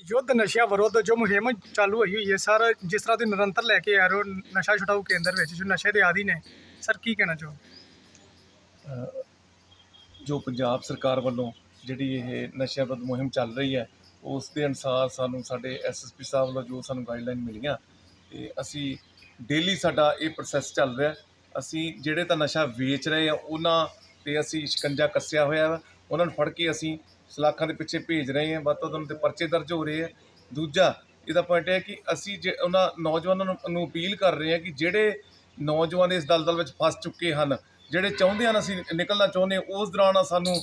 ਯੁੱਧ ਨਸ਼ਿਆਂ ਵਿਰੁੱਧ ਜੋ ਮੁਹਿੰਮ ਚਾਲੂ ਹੋਈ ਹੋਈ ਹੈ, ਸਰ ਜਿਸ ਤਰ੍ਹਾਂ ਤੁਸੀਂ ਨਿਰੰਤਰ ਲੈ ਕੇ ਆ ਰਹੇ ਹੋ, ਨਸ਼ਾ ਛੁਡਾਊ ਕੇਂਦਰ ਵਿੱਚ, ਜੋ ਨਸ਼ੇ ਦੇ ਆਦੀ ਨੇ ਸਰ ਕੀ ਕਹਿਣਾ ਚਾਹੋ ਜੋ ਪੰਜਾਬ ਸਰਕਾਰ ਵੱਲੋਂ ਜਿਹੜੀ ਇਹ ਨਸ਼ਿਆਂ ਵਿਰੁੱਧ ਮੁਹਿੰਮ ਚੱਲ ਰਹੀ ਹੈ, ਉਸ ਦੇ ਅਨੁਸਾਰ ਸਾਨੂੰ ਸਾਡੇ ਐਸਐਸਪੀ ਸਾਹਿਬ ਵੱਲੋਂ ਜੋ ਸਾਨੂੰ ਗਾਈਡਲਾਈਨ ਮਿਲੀਆਂ, ਤੇ ਅਸੀਂ ਡੇਲੀ ਸਾਡਾ ਇਹ ਪ੍ਰੋਸੈਸ ਚੱਲ ਰਿਹਾ ਅਸੀਂ ਜਿਹੜੇ ਤਾਂ ਨਸ਼ਾ ਵੇਚ ਰਹੇ ਆ ਉਹਨਾਂ ਤੇ ਅਸੀਂ ਸ਼ਿਕੰਜਾ ਕੱਸਿਆ ਹੋਇਆ ਵਾ ਉਹਨਾਂ ਨੂੰ ਫੜ ਕੇ ਅਸੀਂ ਸਲਾਖਾਂ ਦੇ ਪਿੱਛੇ ਭੇਜ ਰਹੇ ਹਾਂ। ਵੱਧ ਤੋਂ ਵੱਧ ਉਹਨਾਂ ਤੇ ਪਰਚੇ ਦਰਜ ਹੋ ਰਹੇ ਆ। ਦੂਜਾ, ਇਹਦਾ ਪੁਆਇੰਟ ਹੈ ਕਿ ਅਸੀਂ ਜੇ ਉਹਨਾਂ ਨੌਜਵਾਨਾਂ ਨੂੰ ਅਪੀਲ ਕਰ ਰਹੇ ਹਾਂ ਕਿ ਜਿਹੜੇ ਨੌਜਵਾਨ ਇਸ ਦਲਦਲ ਵਿੱਚ ਫਸ ਚੁੱਕੇ ਹਨ, ਜਿਹੜੇ ਚਾਹੁੰਦੇ ਹਨ ਅਸੀਂ ਨਿਕਲਣਾ ਚਾਹੁੰਦੇ ਉਸ ਦੌਰਾਨ ਸਾਨੂੰ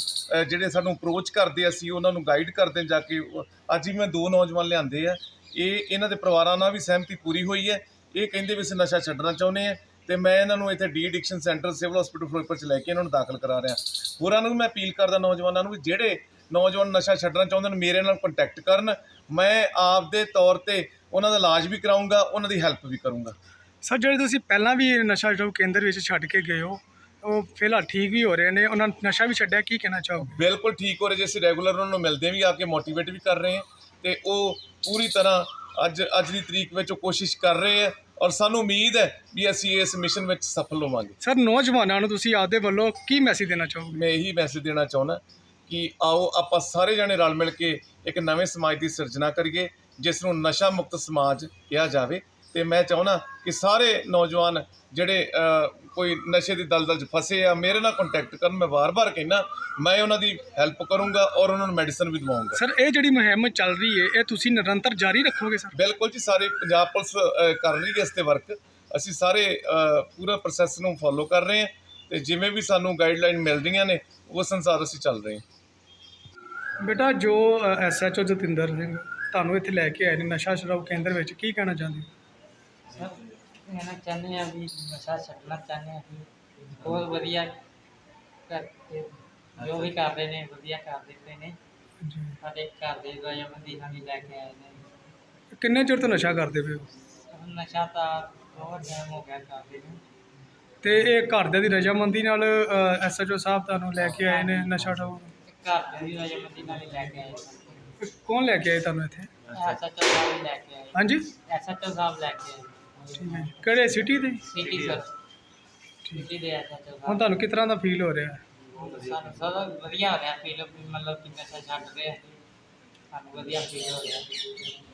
ਜਿਹੜੇ ਸਾਨੂੰ ਅਪਰੋਚ ਕਰਦੇ ਅਸੀਂ ਉਹਨਾਂ ਨੂੰ ਗਾਈਡ ਕਰਦੇ ਹਾਂ ਜਾ ਕੇ। ਅੱਜ ਹੀ ਮੈਂ ਦੋ ਨੌਜਵਾਨ ਲਿਆਂਦੇ ਆ। ਇਹ ਇਹਨਾਂ ਦੇ ਪਰਿਵਾਰਾਂ ਨਾਲ ਵੀ ਸਹਿਮਤੀ ਪੂਰੀ ਹੋਈ ਹੈ। ਇਹ ਕਹਿੰਦੇ ਵੀ ਅਸੀਂ ਨਸ਼ਾ ਛੱਡਣਾ ਚਾਹੁੰਦੇ ਆ ਤੇ ਮੈਂ ਇਹਨਾਂ ਨੂੰ ਇੱਥੇ de addiction centre civil hospital Firozpur ਚ ਲੈ ਕੇ ਇਹਨਾਂ ਨੂੰ ਦਾਖਲ ਕਰਾ ਰਿਹਾ। ਹੋਰਾਂ ਨੂੰ ਮੈਂ ਅਪੀਲ ਕਰਦਾ ਨੌਜਵਾਨਾਂ ਨੂੰ ਵੀ ਜਿਹੜੇ ਨੌਜਵਾਨ ਨਸ਼ਾ ਛੱਡਣਾ ਚਾਹੁੰਦੇ ਨੇ ਮੇਰੇ ਨਾਲ ਕੰਟੈਕਟ ਕਰਨ। ਮੈਂ ਆਪ ਦੇ ਤੌਰ ਤੇ ਉਹਨਾਂ ਦਾ ਇਲਾਜ ਵੀ ਕਰਾਉਂਗਾ ਉਹਨਾਂ ਦੀ ਹੈਲਪ ਵੀ ਕਰੂੰਗਾ। ਸਰ ਜਿਹੜੇ ਤੁਸੀਂ ਪਹਿਲਾਂ ਵੀ ਨਸ਼ਾ ਛੁਡਾਊ ਕੇਂਦਰ ਵਿੱਚ ਛੱਡ ਕੇ ਗਏ ਹੋ ਉਹ ਫਿਲਹਾਲ ਠੀਕ ਵੀ ਹੋ ਰਹੇ ਨੇ। ਉਹਨਾਂ ਨੇ ਨਸ਼ਾ ਵੀ ਛੱਡਿਆ ਕੀ ਕਹਿਣਾ ਚਾਹੋਗੇ? ਬਿਲਕੁਲ ਠੀਕ ਹੋ ਰਹੇ ਜੇ ਅਸੀਂ ਰੈਗੂਲਰ ਉਹਨਾਂ ਨੂੰ ਮਿਲਦੇ ਵੀ ਆ ਕੇ ਮੋਟੀਵੇਟ ਵੀ ਕਰ ਰਹੇ ਹਾਂ ਤੇ ਉਹ ਪੂਰੀ ਤਰ੍ਹਾਂ ਅੱਜ ਅੱਜ ਦੀ ਤਰੀਕ ਵਿੱਚ ਉਹ ਕੋਸ਼ਿਸ਼ ਕਰ ਰਹੇ ਹੈ ਔਰ ਸਾਨੂੰ ਉਮੀਦ ਹੈ ਵੀ ਅਸੀਂ ਇਸ ਮਿਸ਼ਨ ਵਿੱਚ ਸਫਲ ਹੋਵਾਂਗੇ। ਸਰ ਨੌਜਵਾਨਾਂ ਨੂੰ ਤੁਸੀਂ ਆਪਦੇ ਵੱਲੋਂ ਕੀ ਮੈਸੇਜ ਦੇਣਾ ਚਾਹੋਗੇ? ਮੈਂ ਇਹੀ ਮੈਸੇਜ ਦੇਣਾ ਚਾਹੁੰਦਾ ਕਿ ਆਓ ਆਪਾਂ ਸਾਰੇ ਜਣੇ ਰਲ ਮਿਲ ਕੇ ਇੱਕ ਨਵੇਂ ਸਮਾਜ ਦੀ ਸਿਰਜਣਾ ਕਰੀਏ ਜਿਸ ਨੂੰ ਨਸ਼ਾ ਮੁਕਤ ਸਮਾਜ ਕਿਹਾ ਜਾਵੇ। ਤੇ ਮੈਂ ਚਾਹੁੰਦਾ ਕਿ ਸਾਰੇ ਨੌਜਵਾਨ ਜਿਹੜੇ ਕੋਈ ਨਸ਼ੇ ਦੀ ਦਲਦਲ 'ਚ ਫਸੇ ਆ ਮੇਰੇ ਨਾਲ ਕੰਟੈਕਟ ਕਰਨ ਮੈਂ ਵਾਰ-ਵਾਰ ਕਹਿੰਦਾ ਮੈਂ ਉਹਨਾਂ ਦੀ ਹੈਲਪ ਕਰੂੰਗਾ ਔਰ ਉਹਨਾਂ ਨੂੰ ਮੈਡੀਸਨ ਵੀ ਦਵਾਉਂਗਾ। ਸਰ ਇਹ ਜਿਹੜੀ ਮੁਹਿੰਮ ਚੱਲ ਰਹੀ ਹੈ ਇਹ ਤੁਸੀਂ ਨਿਰੰਤਰ ਜਾਰੀ ਰੱਖੋਗੇ ਸਰ? ਬਿਲਕੁਲ ਜੀ ਸਾਰੇ ਪੰਜਾਬ ਪੁਲਿਸ ਕਰ ਰਹੀ ਹੈ ਇਸ ਤੇ ਵਰਕ ਅਸੀਂ ਸਾਰੇ ਪੂਰਾ ਪ੍ਰੋਸੈਸ ਨੂੰ ਫੋਲੋ ਕਰ ਰਹੇ ਹਾਂ ਤੇ ਜਿਵੇਂ ਵੀ ਸਾਨੂੰ ਗਾਈਡਲਾਈਨ ਮਿਲ ਰਹੀਆਂ ਨੇ ਉਸ ਅਨੁਸਾਰ ਅਸੀਂ ਚੱਲ ਰਹੇ ਹਾਂ ਬੇਟਾ ਜੋ ਐਸਐਚਓ ਜਤਿੰਦਰ ਸਿੰਘ ਤੁਹਾਨੂੰ ਇੱਥੇ ਲੈ ਕੇ ਆਏ ਨੇ ਨਸ਼ਾ ਛੁਡਾਊ ਕੇਂਦਰ ਵਿੱਚ ਕੀ ਕਹਿਣਾ ਚਾਹੁੰਦੇ ਹੋ? ਕਹਿਣਾ ਚਾਹੁੰਦੇ ਆ ਵੀ ਨਸ਼ਾ ਛੱਡਣਾ ਚਾਹੁੰਦੇ ਆ ਵੀ ਬਹੁਤ ਵਧੀਆ ਕਰਕੇ ਜੋ ਵੀ ਕਰਦੇ ਨੇ ਵਧੀਆ ਕਰ ਦਿੰਦੇ ਨੇ। ਜੀ। ਸਾਡੇ ਘਰ ਦੇ ਰਜਾਮੰਦੀ ਨਾਲ ਹੀ ਲੈ ਕੇ ਆਏ ਨੇ। ਕਿੰਨੇ ਚਿਰ ਤੋਂ ਨਸ਼ਾ ਕਰਦੇ ਪਏ ਹੋ? ਹੁਣ ਨਸ਼ਾ ਤਾਂ ਬਹੁਤ ਟਾਈਮ ਹੋ ਗਿਆ ਕਰਦੇ ਨੂੰ। ਤੇ ਇਹ ਘਰਦਿਆਂ ਦੀ ਰਜਾਮੰਦੀ ਨਾਲ ਐਸਐਚਓ ਸਾਹਿਬ ਤੁਹਾਨੂੰ ਲੈ ਕੇ ਆਏ ਨੇ ਨਸ਼ਾ ਛੁਡਾਊ ਤੇ ਘਰ ਦੇ ਵੀ ਰਜਾਮੰਦੀ ਨਾਲ ਹੀ ਲੈ ਕੇ ਆਏ ਕੌਣ ਲੈ ਕੇ ਆਏ ਤੁਹਾਨੂੰ ਇੱਥੇ? ਐਸਐਚਓ ਸਾਹਿਬ ਹੀ ਲੈ ਕੇ ਆਏ ਹਾਂਜੀ। ਐਸਐਚਓ ਸਾਹਿਬ ਲੈ ਕੇ ਆਏ ਠੀਕ ਹੈ ਕਿਹੜੇ ਸਿਟੀ ਦੇ? ਸਿਟੀ ਸਰ ਸਿਟੀ ਦੇ ਐਸਐਚਓ ਹੁਣ ਤੁਹਾਨੂੰ ਕਿਸ ਤਰ੍ਹਾਂ ਦਾ ਫੀਲ ਹੋ ਰਿਹਾ? ਸਾਨੂੰ ਸਰ ਵਧੀਆ ਹੋ ਰਿਹਾ ਫੀਲ ਮਤਲਬ ਕਿ ਨਸ਼ਾ ਛੱਡ ਰਹੇ ਸਾਨੂੰ ਵਧੀਆ ਫੀਲ ਹੋ ਰਿਹਾ।